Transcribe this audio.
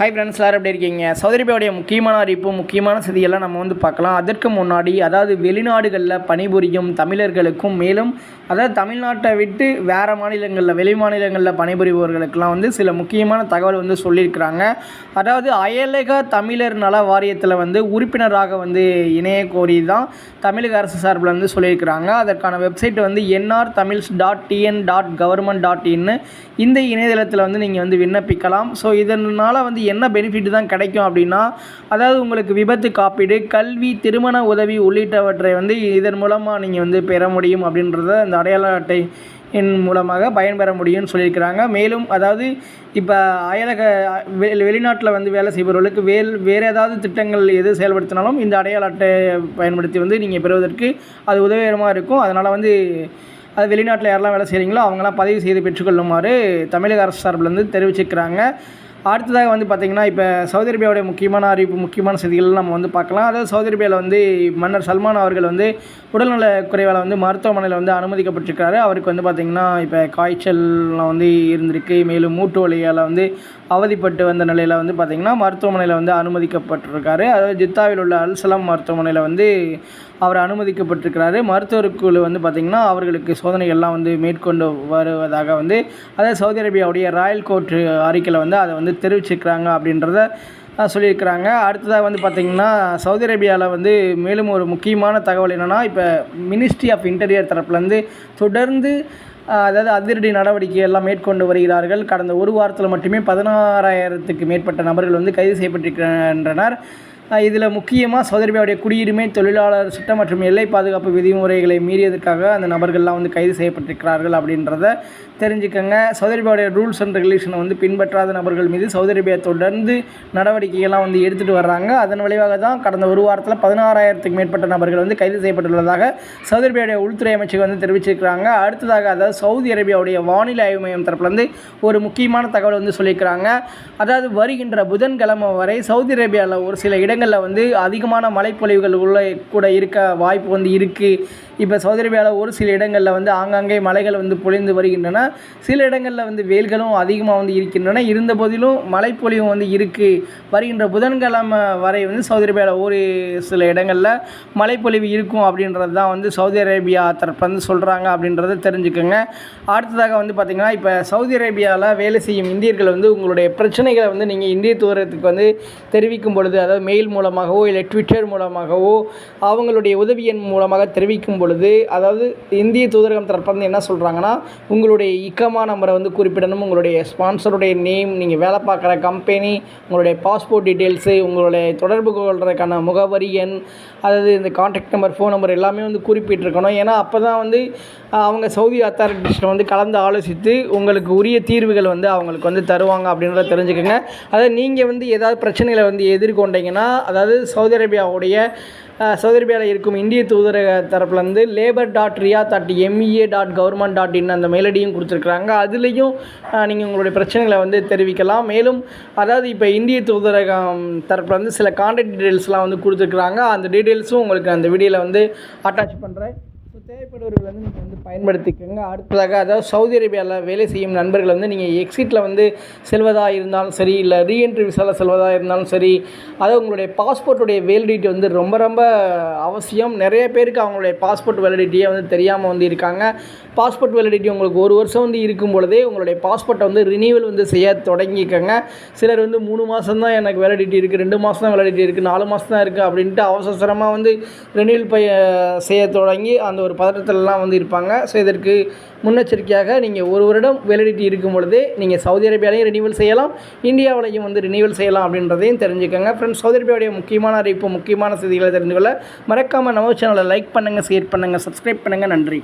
Hi friends எல்லாரும் எப்படி இருக்கீங்க? சவுதி முக்கியமான அறிவிப்பு முக்கியமான செய்தியெல்லாம் நம்ம வந்து பார்க்கலாம். அதற்கு முன்னாடி அதாவது வெளிநாடுகளில் பணிபுரியும் தமிழர்களுக்கும் மேலும் அதாவது தமிழ்நாட்டை விட்டு வேறு மாநிலங்களில் வெளி மாநிலங்களில் பணிபுரிபவர்களுக்கெல்லாம் வந்து சில முக்கியமான தகவல் வந்து சொல்லியிருக்கிறாங்க. அதாவது அயலக தமிழர் நல வாரியத்தில் வந்து உறுப்பினராக வந்து இணைய கோரி தான் தமிழக அரசு சார்பில் வந்து சொல்லியிருக்கிறாங்க. அதற்கான வெப்சைட் வந்து NR Tamils dot TN dot government dot இன்னு இந்த இணையதளத்தில் வந்து நீங்கள் வந்து விண்ணப்பிக்கலாம். ஸோ இதனால் வந்து என்ன பெனிஃபிட் தான் கிடைக்கும் அப்படின்னா அதாவது உங்களுக்கு விபத்து காப்பீடு கல்வி திருமண உதவி உள்ளிட்டவற்றை வந்து இதன் மூலமாக நீங்கள் வந்து பெற முடியும் அப்படின்றத இந்த அடையாள அட்டை என் மூலமாக பயன்பெற முடியும்னு சொல்லியிருக்கிறாங்க. மேலும் அதாவது இப்போ அயலக வெளி வெளிநாட்டில் வந்து வேலை செய்பவர்களுக்கு வேல் வேறு ஏதாவது திட்டங்கள் எது செயல்படுத்தினாலும் இந்த அடையாள அட்டையை பயன்படுத்தி வந்து நீங்கள் பெறுவதற்கு அது உதவிகரமாக இருக்கும். அதனால் வந்து அது வெளிநாட்டில் யாரெல்லாம் வேலை செய்கிறீங்களோ அவங்களாம் பதிவு செய்து பெற்றுக்கொள்ளுமாறு தமிழக அரசு சார்பில் தெரிவிச்சிருக்கிறாங்க. அடுத்ததாக வந்து பார்த்திங்கன்னா இப்போ சவுதி அரேபியாவுடைய முக்கியமான அறிவிப்பு முக்கியமான செய்திகள் நம்ம வந்து பார்க்கலாம். அதாவது சவுதி அரேபியாவில் வந்து மன்னர் சல்மான் அவர்கள் வந்து உடல்நல குறைவால் வந்து மருத்துவமனையில் வந்து அனுமதிக்கப்பட்டிருக்காரு. அவருக்கு வந்து பார்த்திங்கன்னா இப்போ காய்ச்சல்லாம் வந்து இருந்திருக்கு. மேலும் மூட்டு வலியால் வந்து அவதிப்பட்டு வந்த நிலையில் வந்து பார்த்திங்கன்னா மருத்துவமனையில் வந்து அனுமதிக்கப்பட்டிருக்காரு. அதாவது ஜித்தாவில் உள்ள அல்சலாம் மருத்துவமனையில் வந்து அவர் அனுமதிக்கப்பட்டிருக்கிறாரு. மருத்துவக்குழு வந்து பார்த்திங்கன்னா அவர்களுக்கு சோதனைகள்லாம் வந்து மேற்கொண்டு வருவதாக வந்து அதாவது சவுதி அரேபியாவுடைய ராயல் கோர்ட் அறிக்கையில் வந்து அதை வந்து தெரிவிச்சிருக்கிறாங்க அப்படின்றத சொல்லியிருக்கிறாங்க. அடுத்ததாக வந்து பார்த்திங்கன்னா சவுதி அரேபியாவில் வந்து மேலும் ஒரு முக்கியமான தகவல் என்னென்னா இப்போ மினிஸ்ட்ரி ஆஃப் இன்டீரியர் தரப்புலேருந்து தொடர்ந்து அதாவது அதிரடி நடவடிக்கை எல்லாம் மேற்கொண்டு வருகிறார்கள். கடந்த ஒரு வாரத்தில் மட்டுமே பதினாறாயிரத்துக்கு மேற்பட்ட நபர்கள் வந்து கைது செய்யப்பட்டிருக்கின்றனர். இதில் முக்கியமாக சவுதி குடியுரிமை தொழிலாளர் சட்டம் மற்றும் எல்லை பாதுகாப்பு விதிமுறைகளை மீறியதற்காக அந்த நபர்கள்லாம் வந்து கைது செய்யப்பட்டிருக்கிறார்கள் அப்படின்றத தெரிஞ்சுக்கோங்க. சவுதி ரூல்ஸ் அண்ட் ரெகுலேஷனை வந்து பின்பற்றாத நபர்கள் மீது சவுதி அரேபியா தொடர்ந்து நடவடிக்கைகள்லாம் வந்து எடுத்துகிட்டு வர்றாங்க. அதன் விளைவாக தான் கடந்த ஒரு வாரத்தில் பதினாறாயிரத்துக்கு மேற்பட்ட நபர்கள் வந்து கைது செய்யப்பட்டுள்ளதாக சவுதி உள்துறை அமைச்சர் வந்து தெரிவிச்சிருக்கிறாங்க. அடுத்ததாக அதாவது சவுதி அரேபியாவுடைய வானிலை ஆய்வு மையம் தரப்புலேருந்து ஒரு முக்கியமான தகவல் வந்து சொல்லியிருக்கிறாங்க. அதாவது வருகின்ற புதன்கிழமை வரை சவுதி அரேபியாவில் ஒரு சில இடங்கள் இடங்களில் வந்து அதிகமான மழைப்பொழிவுகள் உள்ள கூட இருக்க வாய்ப்பு வந்து இருக்குது இப்போ சவுதி அரேபியாவில் ஒரு சில இடங்களில் வந்து ஆங்காங்கே மலைகள் வந்து பொழிந்து வருகின்றன. சில இடங்களில் வந்து வெயில்களும் அதிகமாக வந்து இருக்கின்றன. இருந்த போதிலும் மழைப்பொழிவும் வந்து இருக்குது வருகின்ற புதன்கிழமை வரை வந்து சவுதி அரேபியாவில் ஒரு சில இடங்களில் மழைப்பொழிவு இருக்கும் அப்படின்றது தான் வந்து சவுதி அரேபியா தரப்பு வந்து சொல்கிறாங்க அப்படின்றத தெரிஞ்சுக்கோங்க. அடுத்ததாக வந்து பார்த்திங்கன்னா இப்போ சவுதி அரேபியாவில் வேலை செய்யும் இந்தியர்கள் வந்து உங்களுடைய பிரச்சனைகளை வந்து நீங்கள் இந்திய தூரத்துக்கு வந்து தெரிவிக்கும் பொழுது அதாவது மெயில் மூலமாகவோ இல்லை ட்விட்டர் மூலமாகவோ அவங்களுடைய உதவி எண் மூலமாக தெரிவிக்கும் பொழுது அதாவது இந்திய தூதரகம் தரப்பு என்ன சொல்கிறாங்கன்னா உங்களுடைய இக்கமா நம்பரை வந்து குறிப்பிடணும் உங்களுடைய ஸ்பான்சருடைய நேம் நீங்கள் வேலை பார்க்குற கம்பெனி உங்களுடைய பாஸ்போர்ட் டீட்டெயில்ஸு உங்களுடைய தொடர்பு கொள்வதற்கான முகவரி எண் அதாவது இந்த கான்டாக்ட் நம்பர் ஃபோன் நம்பர் எல்லாமே வந்து குறிப்பிட்டிருக்கணும். ஏன்னா அப்போ தான் வந்து அவங்க சவுதி அத்தாரிட்டிஸில் வந்து கலந்து ஆலோசித்து உங்களுக்கு உரிய தீர்வுகள் வந்து அவங்களுக்கு வந்து தருவாங்க அப்படின்றத தெரிஞ்சுக்கோங்க. அதாவது நீங்கள் வந்து ஏதாவது பிரச்சனைகளை வந்து எதிர்கொண்டீங்கன்னா அதாவது சவுதி அரேபியாவுடைய சவுதி அரேபியாவில் இருக்கும் இந்திய தூதரக தரப்புலேருந்து labour dot ria dot MEA dot government dot in அந்த மெயிலடியும் கொடுத்துருக்குறாங்க. அதுலேயும் நீங்கள் உங்களுடைய பிரச்சனைகளை வந்து தெரிவிக்கலாம். மேலும் அதாவது இப்போ இந்திய தூதரகம் தரப்பில் வந்து சில கான்டாக்ட் டீட்டெயில்ஸ்லாம் வந்து கொடுத்துருக்குறாங்க. அந்த டீட்டெயில்ஸும் உங்களுக்கு அந்த வீடியோவில் வந்து அட்டாச் பண்ணுறேன் தேவைப்படுவர்கள் வந்து நீங்கள் வந்து பயன்படுத்திக்கோங்க. அடுத்ததாக அதாவது சவுதி அரேபியாவில் வேலை செய்யும் நண்பர்கள் வந்து நீங்கள் எக்ஸிட்டில் வந்து செல்வதாக இருந்தாலும் சரி இல்லை ரீஎன்ட்ரி விசாவில் செல்வதாக இருந்தாலும் சரி அதாவது உங்களுடைய பாஸ்போர்ட்டுடைய வேலிடிட்டி வந்து ரொம்ப ரொம்ப அவசியம். நிறைய பேருக்கு அவங்களுடைய பாஸ்போர்ட் வேலிடிட்டியே வந்து தெரியாமல் வந்து இருக்காங்க. பாஸ்போர்ட் வேலிடிட்டி உங்களுக்கு ஒரு வருஷம் வந்து இருக்கும் பொழுதே உங்களுடைய பாஸ்போர்ட்டை வந்து ரினியூவல் வந்து செய்ய தொடங்கிக்கோங்க. சிலர் வந்து மூணு மாதம் தான் எனக்கு வேலிடிட்டி இருக்குது ரெண்டு மாதம் தான் வேலிடிட்டி இருக்குது நாலு மாதம் தான் இருக்குது அப்படின்ட்டு அவசரமாக வந்து ரினியூவல் செய்ய தொடங்கி அந்த ஒரு பதட்டத்திலலாம் வந்து இருப்பாங்க. ஸோ இதற்கு முன்னெச்சரிக்கையாக நீங்கள் ஒரு வருடம் வேலிடிட்டி இருக்கும் பொழுதே நீங்கள் சவுதி அரேபியாலையும் ரினியூவல் செய்யலாம். இந்தியாவிலையும் வந்து ரினியூவல் செய்யலாம் அப்படின்றதையும் தெரிஞ்சுக்கோங்க. ஃப்ரெண்ட்ஸ் சவுதி அரேபியாவுடைய முக்கியமான அறிவிப்பு முக்கியமான செய்திகளை தெரிந்து கொள்ள மறக்காமல் நம்ம சேனலை லைக் பண்ணுங்கள் ஷேர் பண்ணுங்கள் சப்ஸ்கிரைப் பண்ணுங்கள் நன்றி.